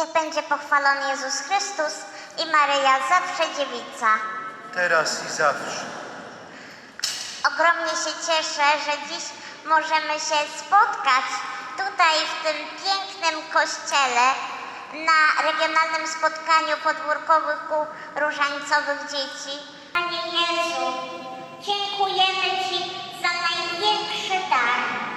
Niech będzie pochwalony Jezus Chrystus i Maryja zawsze dziewica. teraz i zawsze. Ogromnie się cieszę, że dziś możemy się spotkać tutaj w tym pięknym kościele na regionalnym spotkaniu podwórkowych kół różańcowych dzieci. Panie Jezu, dziękujemy Ci za największy dar,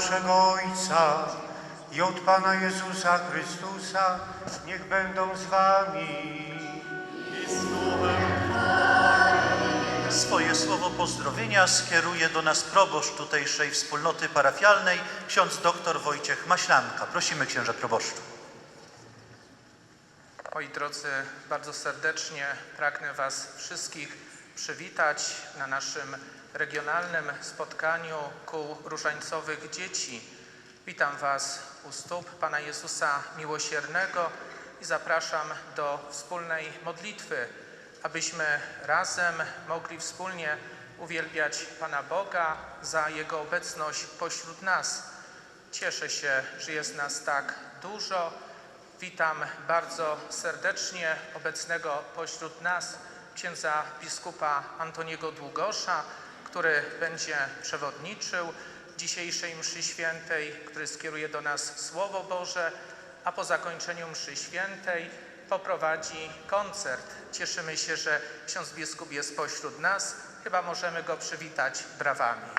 naszego Ojca i od Pana Jezusa Chrystusa niech będą z wami. Swoje słowo pozdrowienia skieruje do nas proboszcz tutejszej wspólnoty parafialnej, ksiądz dr Wojciech Maślanka. Prosimy księża proboszczu. Moi drodzy, bardzo serdecznie pragnę Was wszystkich przywitać na naszym regionalnym spotkaniu kół różańcowych dzieci. Witam Was u stóp Pana Jezusa Miłosiernego i zapraszam do wspólnej modlitwy, abyśmy razem mogli wspólnie uwielbiać Pana Boga za Jego obecność pośród nas. Cieszę się, że jest nas tak dużo. Witam bardzo serdecznie obecnego pośród nas księdza biskupa Antoniego Długosza, który będzie przewodniczył dzisiejszej mszy świętej, który skieruje do nas Słowo Boże, a po zakończeniu mszy świętej poprowadzi koncert. Cieszymy się, że ksiądz biskup jest pośród nas. Chyba możemy go przywitać brawami.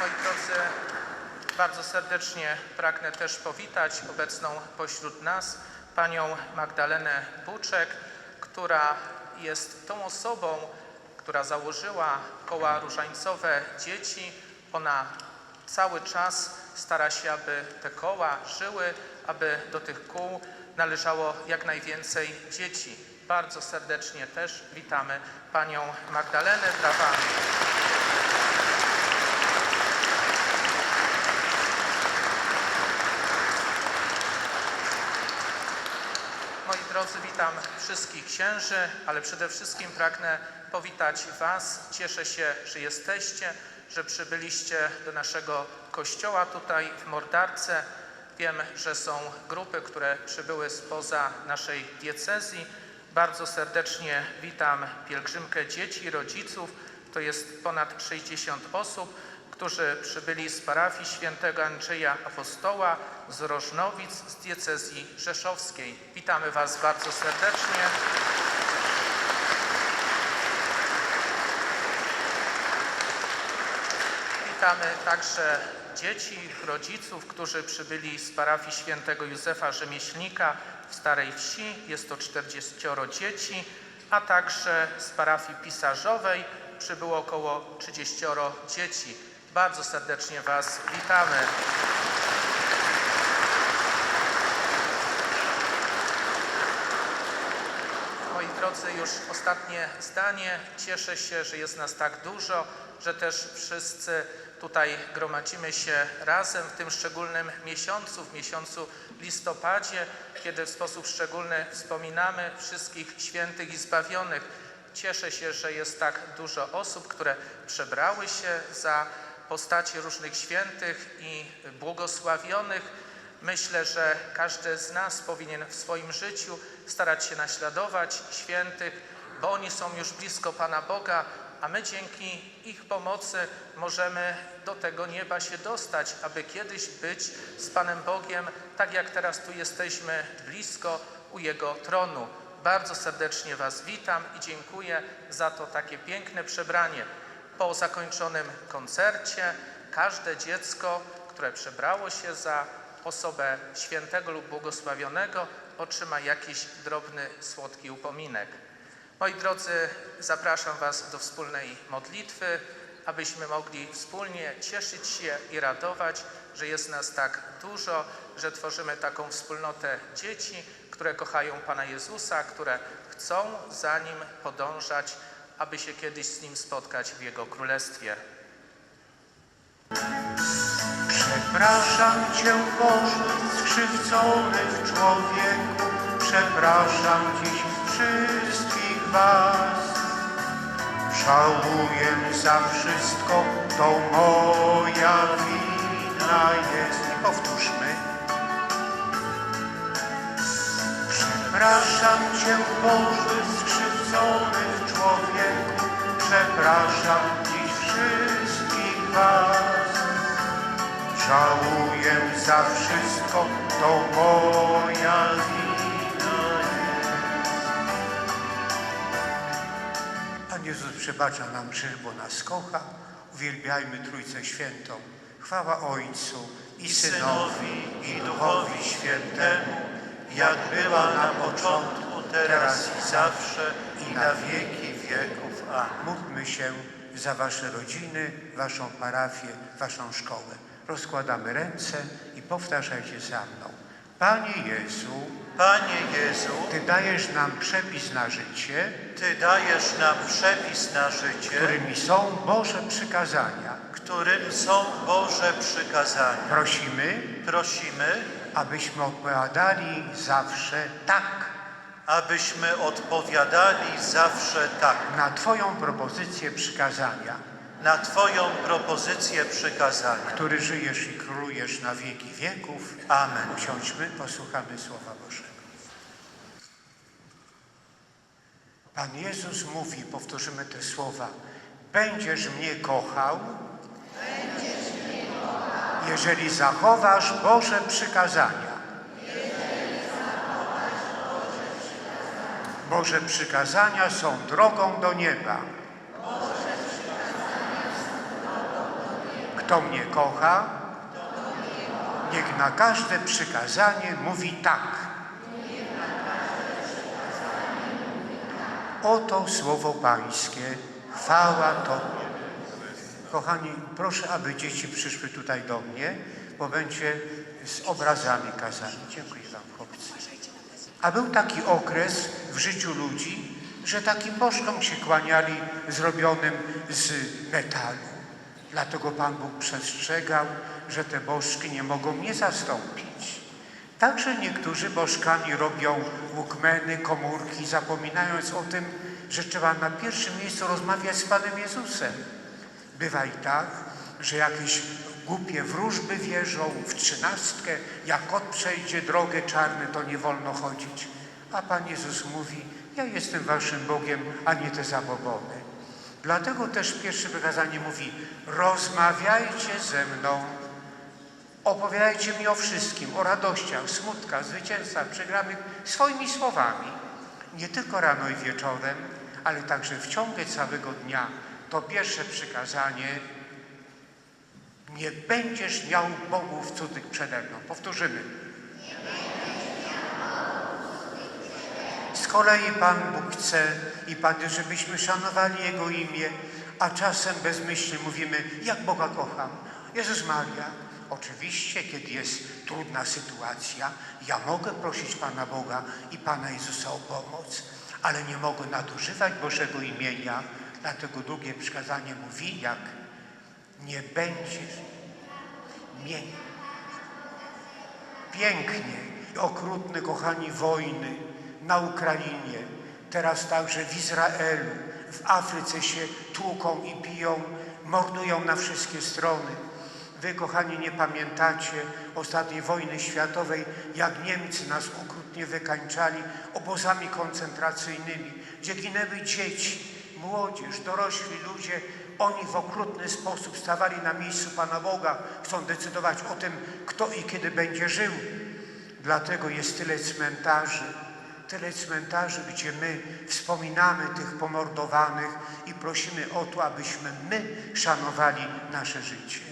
Moi drodzy, bardzo serdecznie pragnę też powitać obecną pośród nas panią Magdalenę Buczek, która jest tą osobą, która założyła koła różańcowe dzieci. Ona cały czas stara się, aby te koła żyły, aby do tych kół należało jak najwięcej dzieci. Bardzo serdecznie też witamy panią Magdalenę brawami. Drodzy, witam wszystkich księży, ale przede wszystkim pragnę powitać Was. Cieszę się, że jesteście. że przybyliście do naszego kościoła tutaj w Mordarce. Wiem, że są grupy, które przybyły spoza naszej diecezji. Bardzo serdecznie witam pielgrzymkę dzieci rodziców. To jest ponad 60 osób, którzy przybyli z parafii świętego Andrzeja Apostoła z Rożnowic z diecezji rzeszowskiej. Witamy Was bardzo serdecznie. Witamy także dzieci, rodziców, którzy przybyli z parafii świętego Józefa Rzemieślnika w Starej Wsi. Jest to 40 dzieci, a także z parafii pisarzowej przybyło około 30 dzieci. Bardzo serdecznie Was witamy. Moi drodzy, już ostatnie zdanie. Cieszę się, że jest nas tak dużo, że też wszyscy tutaj gromadzimy się razem w tym szczególnym miesiącu, w miesiącu listopadzie, kiedy w sposób szczególny wspominamy wszystkich świętych i zbawionych. Cieszę się, że jest tak dużo osób, które przebrały się za postaci różnych świętych i błogosławionych. Myślę, że każdy z nas powinien w swoim życiu starać się naśladować świętych, bo oni są już blisko Pana Boga, a my dzięki ich pomocy możemy do tego nieba się dostać, aby kiedyś być z Panem Bogiem, tak jak teraz tu jesteśmy blisko u Jego tronu. Bardzo serdecznie Was witam i dziękuję za to takie piękne przebranie. Po zakończonym koncercie każde dziecko, które przebrało się za osobę świętego lub błogosławionego, otrzyma jakiś drobny, słodki upominek. Moi drodzy, zapraszam Was do wspólnej modlitwy, abyśmy mogli wspólnie cieszyć się i radować, że jest nas tak dużo, że tworzymy taką wspólnotę dzieci, które kochają Pana Jezusa, które chcą za Nim podążać, aby się kiedyś z Nim spotkać w Jego Królestwie. Przepraszam Cię Boże, skrzywdzony w człowieku, przepraszam dziś wszystkich Was. Żałuję za wszystko, to moja wina jest. I powtórzmy. Przepraszam Cię Boże, skrzywdzony w człowieku, przepraszam dziś wszystkich Was. Żałuję za wszystko, to moja wina jest. Pan Jezus przebacza nam grzech, bo nas kocha. Uwielbiajmy Trójcę Świętą. Chwała Ojcu i Synowi i Duchowi Świętemu, jak była na początku, teraz i zawsze i na wieki wieków. Amen. Módlmy się za Wasze rodziny, Waszą parafię, Waszą szkołę. Rozkładamy ręce i powtarzajcie za mną. Panie Jezu, Panie Jezu, Ty dajesz nam przepis na życie, Ty dajesz nam przepis na życie, którymi są Boże przykazania. którym są Boże przykazania. Prosimy, Prosimy, abyśmy odpowiadali zawsze tak abyśmy odpowiadali zawsze tak na Twoją propozycję przykazania, na Twoją propozycję przykazania. który żyjesz i królujesz na wieki wieków. Amen. Usiądźmy, posłuchamy Słowa Bożego. Pan Jezus mówi, powtórzymy te słowa, będziesz mnie kochał, jeżeli zachowasz Boże przykazania. Boże przykazania są drogą do nieba. Kto mnie kocha, niech na każde przykazanie mówi tak. Oto słowo Pańskie. Chwała Tobie. Kochani, proszę, aby dzieci przyszły tutaj do mnie, bo będzie z obrazami kazanie. Dziękuję Wam, chłopcy. A był taki okres w życiu ludzi, że takim bożkom się kłaniali zrobionym z metalu. Dlatego Pan Bóg przestrzegał, że te bożki nie mogą mnie zastąpić. Także niektórzy bożkami robią łukmeny, komórki, zapominając o tym, że trzeba na pierwszym miejscu rozmawiać z Panem Jezusem. Bywa i tak, że jakieś głupie wróżby wierzą w trzynastkę, jak kot przejdzie drogę czarny, to nie wolno chodzić. A Pan Jezus mówi, ja jestem waszym Bogiem, a nie te zabobony. Dlatego też pierwsze wykazanie mówi, rozmawiajcie ze mną, opowiadajcie mi o wszystkim, o radościach, smutkach, zwycięstwach, przegranych swoimi słowami. Nie tylko rano i wieczorem, ale także w ciągu całego dnia. To pierwsze przykazanie, nie będziesz miał bogów cudzych przede mną. Powtórzymy. Z kolei Pan Bóg chce i Pan, żebyśmy szanowali Jego imię, a czasem bezmyślnie mówimy, jak Boga kocham. Jezus Maria, oczywiście, kiedy jest trudna sytuacja, ja mogę prosić Pana Boga i Pana Jezusa o pomoc, ale nie mogę nadużywać Bożego imienia. Dlatego drugie przykazanie mówi, jak nie będziesz mieć pięknie okrutne, kochani, wojny na Ukrainie, teraz także w Izraelu, w Afryce się tłuką i biją, mordują na wszystkie strony. Wy, kochani, nie pamiętacie ostatniej wojny światowej, jak Niemcy nas okrutnie wykańczali obozami koncentracyjnymi, gdzie ginęły dzieci, młodzież, dorośli ludzie. Oni w okrutny sposób stawali na miejscu Pana Boga, chcą decydować o tym, kto i kiedy będzie żył. Dlatego jest tyle cmentarzy, tyle cmentarzy, gdzie my wspominamy tych pomordowanych i prosimy o to, abyśmy my szanowali nasze życie.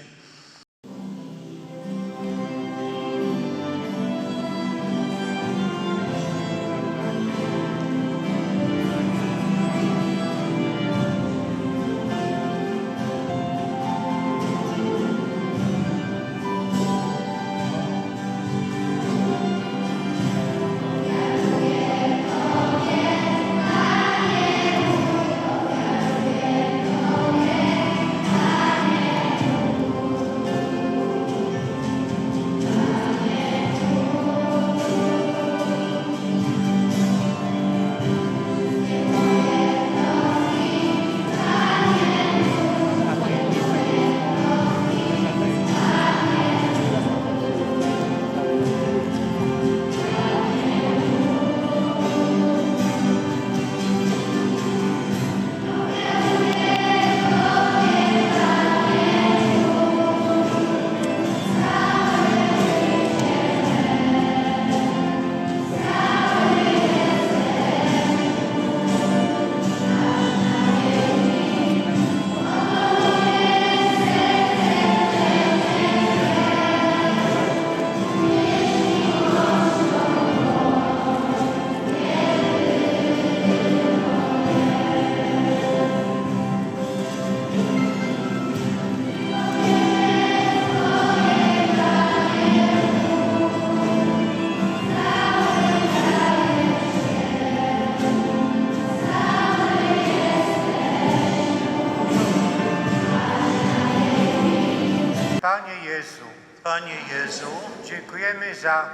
Za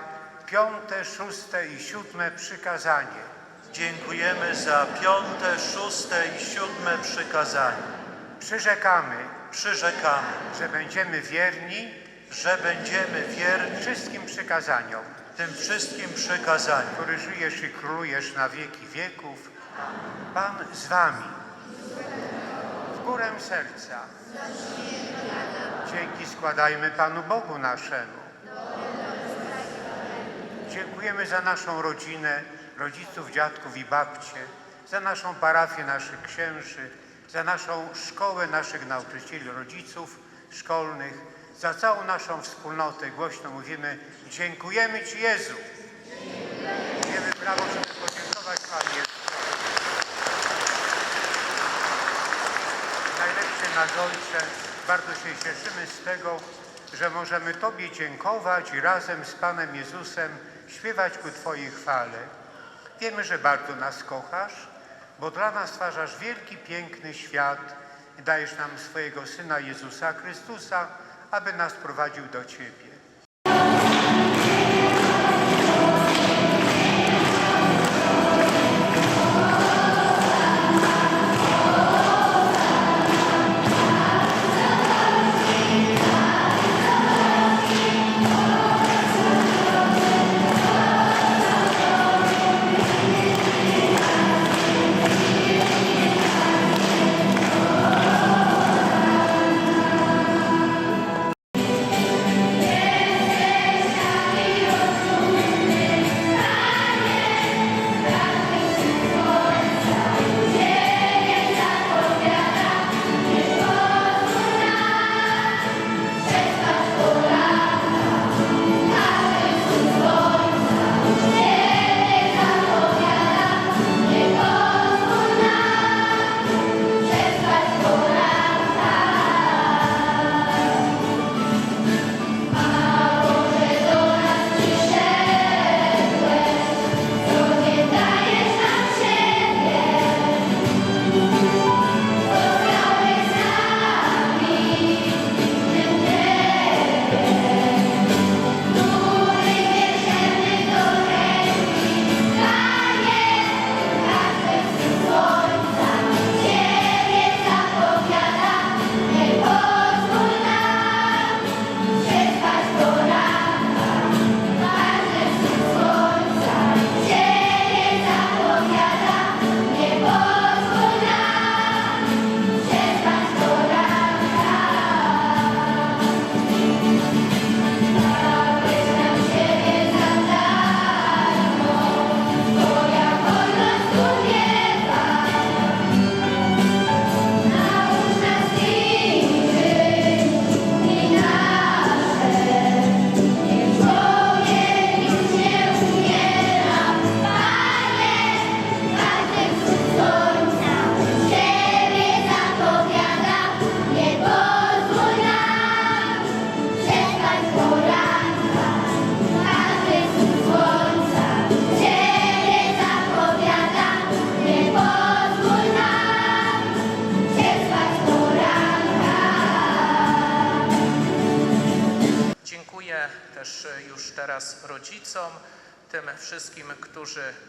piąte, szóste i siódme przykazanie. dziękujemy za piąte, szóste i siódme przykazanie. Przyrzekamy, Przyrzekamy, że będziemy wierni że będziemy wierni wszystkim przykazaniom, tym wszystkim przykazaniom. który żyjesz i królujesz na wieki wieków. Pan z wami. W górę serca. Dzięki składajmy Panu Bogu naszemu. Dziękujemy za naszą rodzinę, rodziców, dziadków i babcie, za naszą parafię naszych księży, za naszą szkołę naszych nauczycieli, rodziców szkolnych, za całą naszą wspólnotę. Głośno mówimy, dziękujemy Ci Jezu. Dziękujemy brawo, żeby podziękować Jezu. Najlepszy nasz Ojcze, bardzo się cieszymy z tego, że możemy Tobie dziękować i razem z Panem Jezusem śpiewać ku Twojej chwale. Wiemy, że bardzo nas kochasz, bo dla nas stwarzasz wielki, piękny świat i dajesz nam swojego Syna Jezusa Chrystusa, aby nas prowadził do Ciebie.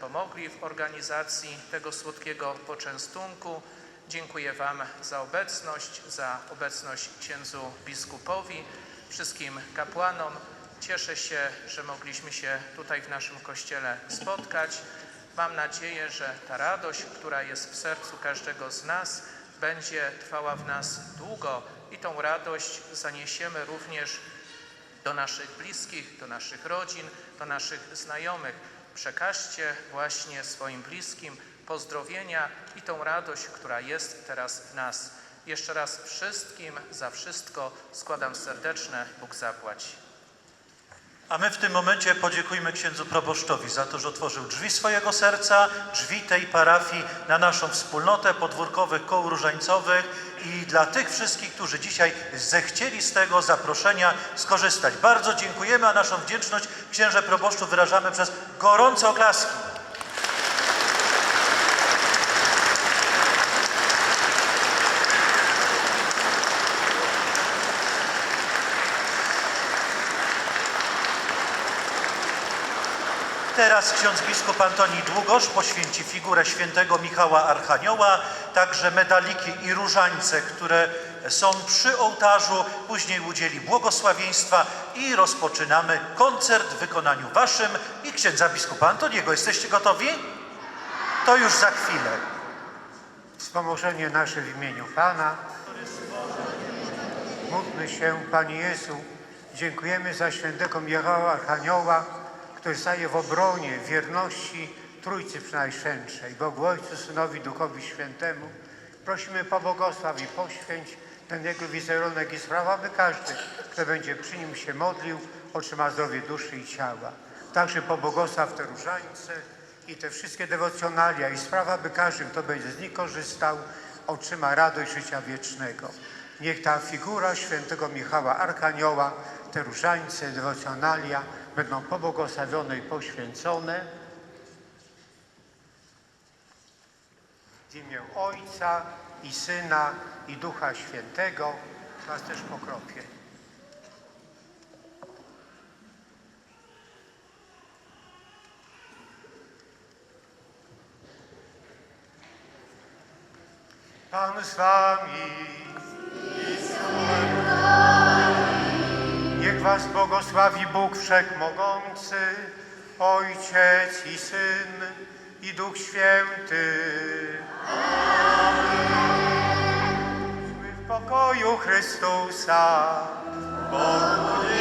Pomogli w organizacji tego słodkiego poczęstunku. Dziękuję Wam za obecność, za obecność księdzu biskupowi, wszystkim kapłanom. Cieszę się, że mogliśmy się tutaj w naszym kościele spotkać. Mam nadzieję, że ta radość, która jest w sercu każdego z nas, będzie trwała w nas długo i tą radość zaniesiemy również do naszych bliskich, do naszych rodzin, do naszych znajomych. Przekażcie właśnie swoim bliskim pozdrowienia i tą radość, która jest teraz w nas. Jeszcze raz wszystkim za wszystko składam serdeczne Bóg zapłać. A my w tym momencie podziękujmy księdzu proboszczowi za to, że otworzył drzwi swojego serca, drzwi tej parafii na naszą wspólnotę podwórkowych koł różańcowych i dla tych wszystkich, którzy dzisiaj zechcieli z tego zaproszenia skorzystać. Bardzo dziękujemy, a naszą wdzięczność księże proboszczu wyrażamy przez gorące oklaski. Teraz ksiądz biskup Antoni Długosz poświęci figurę świętego Michała Archanioła, także medaliki i różańce, które są przy ołtarzu. Później udzieli błogosławieństwa i rozpoczynamy koncert w wykonaniu waszym i księdza biskupa Antoniego. Jesteście gotowi? To już za chwilę. Wspomożenie nasze w imieniu Pana. Módlmy się, Panie Jezu, dziękujemy za świętego Michała Archanioła, który staje w obronie wierności Trójcy Najświętszej, Bogu Ojcu, Synowi, Duchowi Świętemu. Prosimy pobłogosław i poświęć ten Jego wizerunek i sprawa, aby każdy, kto będzie przy Nim się modlił, otrzyma zdrowie duszy i ciała. Także pobłogosław te różańce i te wszystkie dewocjonalia i sprawa, aby każdy, kto będzie z nich korzystał, otrzyma radość życia wiecznego. Niech ta figura świętego Michała Arkanioła, te różańce, dewocjonalia będą pobłogosławione i poświęcone w imię Ojca i Syna i Ducha Świętego. Was też pokropię. Pan z wami. Niech was błogosławi Bóg Wszechmogący, Ojciec i Syn i Duch Święty. Amen. W pokoju Chrystusa. Bogu.